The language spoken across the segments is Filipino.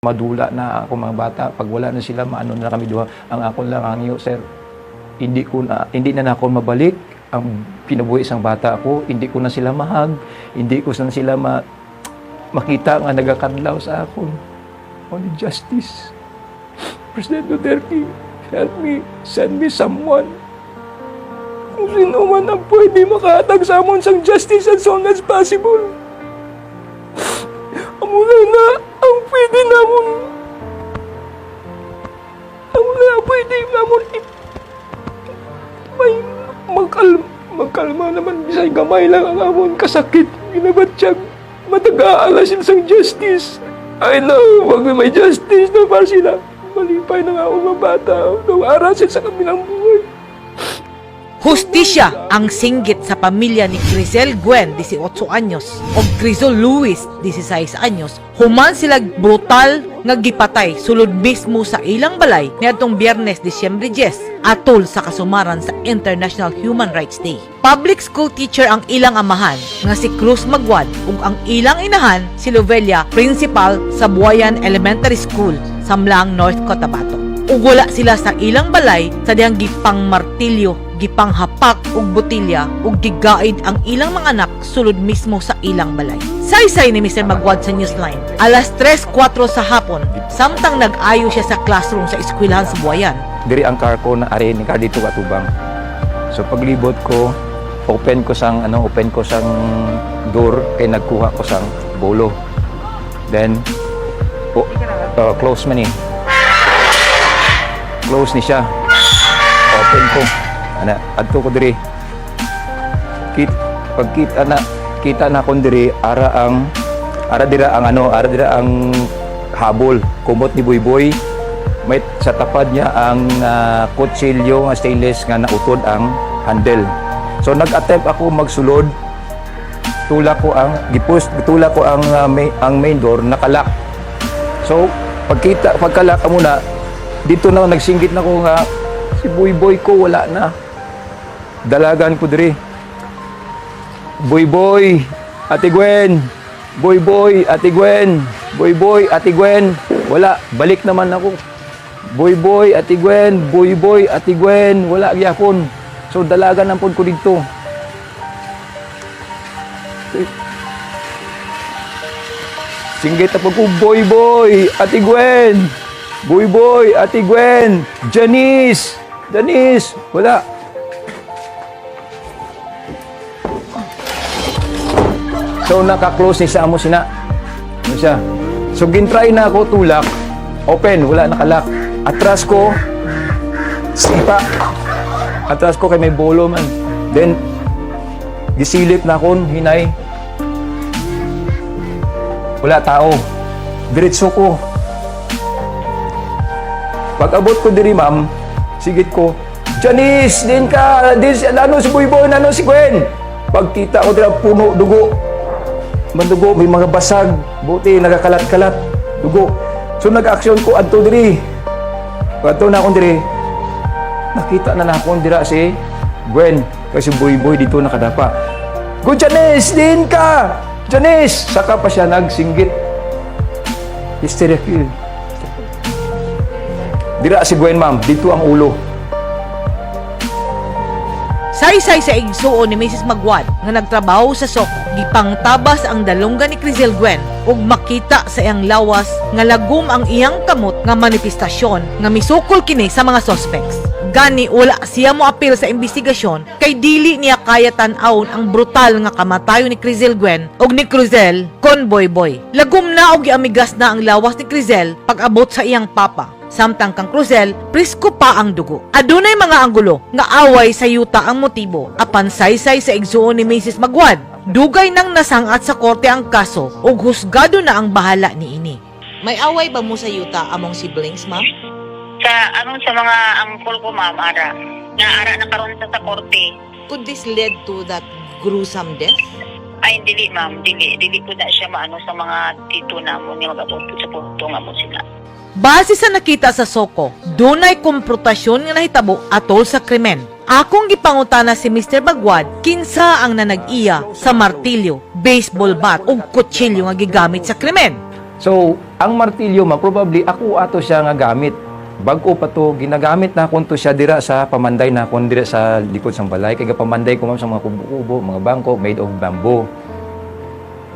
madula na ako mga bata. Pag wala na sila maano na kami duha ang ako lang ang iyo sir hindi ko na hindi na, na ako mabalik. Ang pinabuhi isang bata ako hindi ko na sila mahag hindi ko na sila ma, makita nga nagakadlaw sa akon only justice. President Duterte help me send me someone. Kung sino man ang pwede makahatag sa amon sang justice as soon as possible. Amuna na pwede namon Amuna na pwede namon i- may magkal magkalma naman. Bisay gamay lang ang amon kasakit. Ginabatsyag mataga-alasin sang justice. I know wag na may justice na para sila? Malipay na nga mga bata. Nawarasin sa kamilang buhay Hustisya ang singgit sa pamilya ni Grisel Gwen, 18 anyos, o Grisel Luis, 16 anyos. Human sila brutal nga gipatay sulod mismo sa ilang balay niadtong Biyernes, Disyembre 10, atol sa kasumaran sa International Human Rights Day. Public school teacher ang ilang amahan nga si Cruz Magwad ug ang ilang inahan si Lovelia, principal sa Buayan Elementary School, Samlang, North Cotabato. ug wala sila sa ilang balay sa dihang gipang martilyo, gipang hapak ug botilya ug gigaid ang ilang mga anak sulod mismo sa ilang balay. Saysay ni Mr. Magwad sa Newsline. Alas 3:04 sa hapon, samtang nag-ayo siya sa classroom sa eskwelahan sa Buayan. diri ang car ko na ari ni car dito katubang. So paglibot ko, open ko sang ano, open ko sang door kay nagkuha ko sang bolo. Then oh, uh, close man ni. Close ni siya. Open ko. Ana, adto ko diri. Kit pagkita na kita na kon diri ara ang ara dira ang ano, ara dira ang habol. Kumot ni Boyboy may sa tapad niya ang uh, kutsilyo nga stainless nga nautod ang handle. So nag-attempt ako magsulod. Tula ko ang gipus tula ko ang uh, main, ang main door nakalak. So pagkita pagkalak mo na dito na nagsinggit na ko nga si boy boy ko wala na. Dalagan ko diri. Boy boy, Ate Gwen. Boy boy, Ate Gwen. Boy boy, Ate Gwen. Wala, balik naman ako. Boy boy, Ate Gwen. Boy boy, Ate Gwen. Wala gyapon. So dalagan na pod ko dito. Singgit na ko, boy boy, Ate Gwen. Boy boy, Ate Gwen. Janice. Janice. Wala. So naka-close ni sa amo sina. Ano siya? So gintry na ako tulak. Open, wala nakalak. Atras ko sipa. Atras ko kay may bolo man. Then gisilip na akon hinay. Wala tao. Diretso ko. Pag abot ko diri ma'am, sigit ko, Janice, din ka, din ano si Boyboy, ano si Gwen. Pagkita ko dira puno dugo, mandugo may mga basag. Buti nagakalat-kalat. Dugo. So nag-action ko adto diri. Adto na akong diri. Nakita na na akong dira si Gwen. Kasi boy boy dito nakadapa. Go Janice! Din ka! Janice! Saka pa siya nagsinggit. Hysteria kill. Dira si Gwen ma'am. Dito ang ulo Saysay sa igsuon ni Mrs. Magwad nga nagtrabaho sa Soko, gipang tabas ang dalungga ni Crisel Gwen ug makita sa iyang lawas nga lagum ang iyang kamot nga manifestasyon nga misukol kini sa mga suspects. Gani wala siya mo apil sa investigasyon kay dili niya kaya tan-awon ang brutal nga kamatayo ni Crisel Gwen ug ni Cruzel kon Boy. Lagum na og giamigas na ang lawas ni Crisel pag-abot sa iyang papa samtang kang Cruzel, prisko pa ang dugo. Adunay mga anggulo nga away sa yuta ang motibo apan saysay sa igsuon ni Mrs. Magwad. Dugay nang nasangat sa korte ang kaso ug husgado na ang bahala ni ini. May away ba mo sa yuta among siblings, ma'am? Sa aron sa mga angkol ko ma'am ara. Na ara na karon sa sa korte. Could this lead to that gruesome death? Ay dili ma'am, dili dili po na siya maano sa mga tito namo ni magabot sa punto nga mo sila. Base sa nakita sa Soko, dunay komprutasyon nga nahitabo atol sa krimen. Akong gipangutana si Mr. Bagwad, kinsa ang nanag-iya sa martilyo, baseball bat ug kutsilyo nga gigamit sa krimen. So, ang martilyo man, probably ako ato siya nga gamit. Bago pa to, ginagamit na akong to siya dira sa pamanday na akong dira sa likod sang balay. Kaya pamanday ko ma'am sa mga kubo-kubo, mga bangko made of bamboo.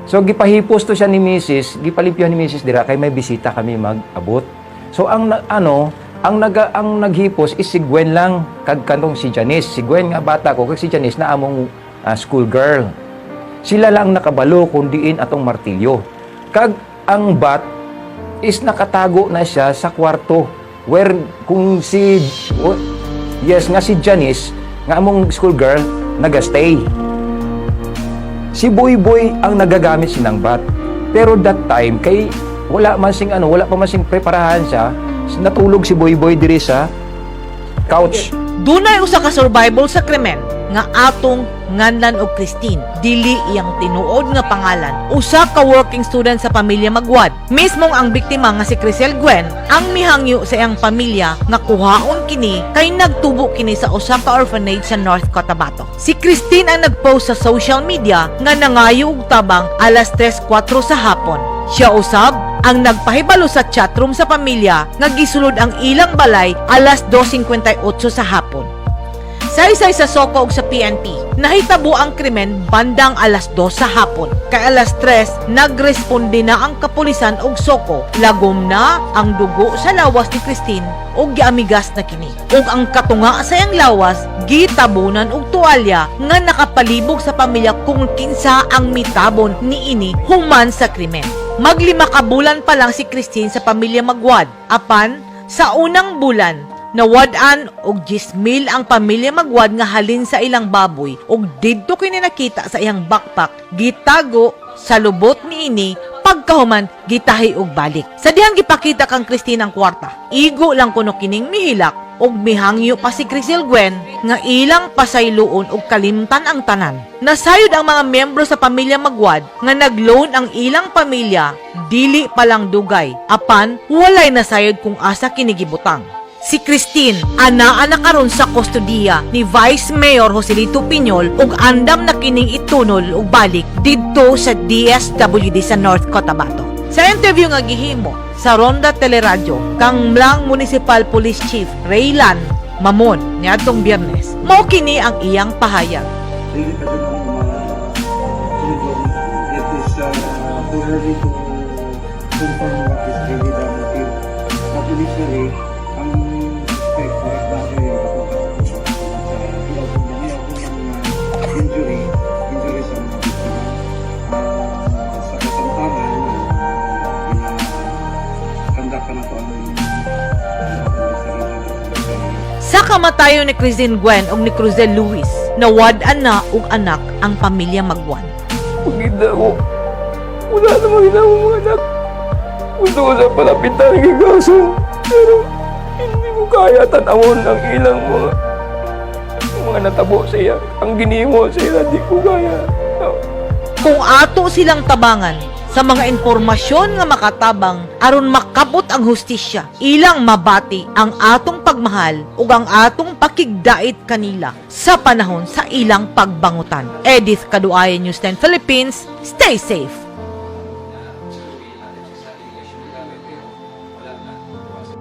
So, gipahipos to siya ni Mrs. Gipalimpyo ni Mrs. dira kay may bisita kami mag-abot. So, ang ano, ang naga ang naghipos is si Gwen lang kag kanong si Janice. Si Gwen nga bata ko kag si Janice na among ah, school girl. Sila lang nakabalo kung diin atong martilyo. Kag ang bat is nakatago na siya sa kwarto where kung si o- yes nga si Janice nga among school girl nagastay. Si Boy Boy ang nagagamit sinang bat. Pero that time kay wala man sing ano, wala pa man sing preparahan siya. Natulog si Boy Boy diri sa couch. Dunay usa ka survival sa krimen nga atong nganlan og Christine. Dili iyang tinuod nga pangalan. Usa ka working student sa pamilya Magwad. Mismong ang biktima nga si Crisel Gwen ang mihangyo sa iyang pamilya nga kuhaon kini kay nagtubo kini sa usa ka orphanage sa North Cotabato. Si Christine ang nagpost sa social media nga nangayo og tabang alas 3:04 sa hapon. Siya usab ang nagpahibalo sa chatroom sa pamilya nga gisulod ang ilang balay alas 2.58 sa hapon. Saysay sa Soko ug sa PNP, nahitabo ang krimen bandang alas 2 sa hapon. Kay alas 3, nagresponde na ang kapulisan ug Soko. Lagom na ang dugo sa lawas ni Christine ug giamigas na kini. Ug ang katunga sa iyang lawas, gitabunan og tuwalya nga nakapalibog sa pamilya kung kinsa ang mitabon ni ini human sa krimen. Maglima ka bulan pa lang si Christine sa pamilya Magwad. Apan, sa unang bulan, Nawadaan og 10,000 ang pamilya magwad nga halin sa ilang baboy ug didto kini nakita sa iyang backpack gitago sa lubot ni ini pagkahuman gitahi og balik. Sa dihang gipakita kang Christine ang kwarta, igo lang kuno kining mihilak ug mihangyo pa si Crisel Gwen nga ilang pasayloon og kalimtan ang tanan. Nasayod ang mga miyembro sa pamilya Magwad nga nagloan ang ilang pamilya dili palang dugay apan walay nasayod kung asa kinigibutang. Si Christine, anaa na karon sa kustodiya ni Vice Mayor Joselito Piñol ug andam na kining itunol ug balik didto sa DSWD sa North Cotabato. Sa interview nga gihimo sa Ronda Teleradyo kang Mlang Municipal Police Chief Raylan Mamon niadtong Biyernes, mao kini ang iyang pahayag. really initially, Sa kamatayon ni Christine Gwen ug ni Cruzel Luis, na og anak ang pamilya Magwan. Pagkita ko, wala namang ginawang mga anak. Gusto ko sa palapitan ng igasan. Pero hindi ko kaya tanawon ang ilang mga mga natabo sa iya. Ang ginimo sa iya, di ko kaya. Kung ato silang tabangan sa mga impormasyon nga makatabang aron makabot ang hustisya, ilang mabati ang atong pagmahal ug ang atong pakigdait kanila sa panahon sa ilang pagbangutan. Edith Kaduayan News 10 Philippines, stay safe!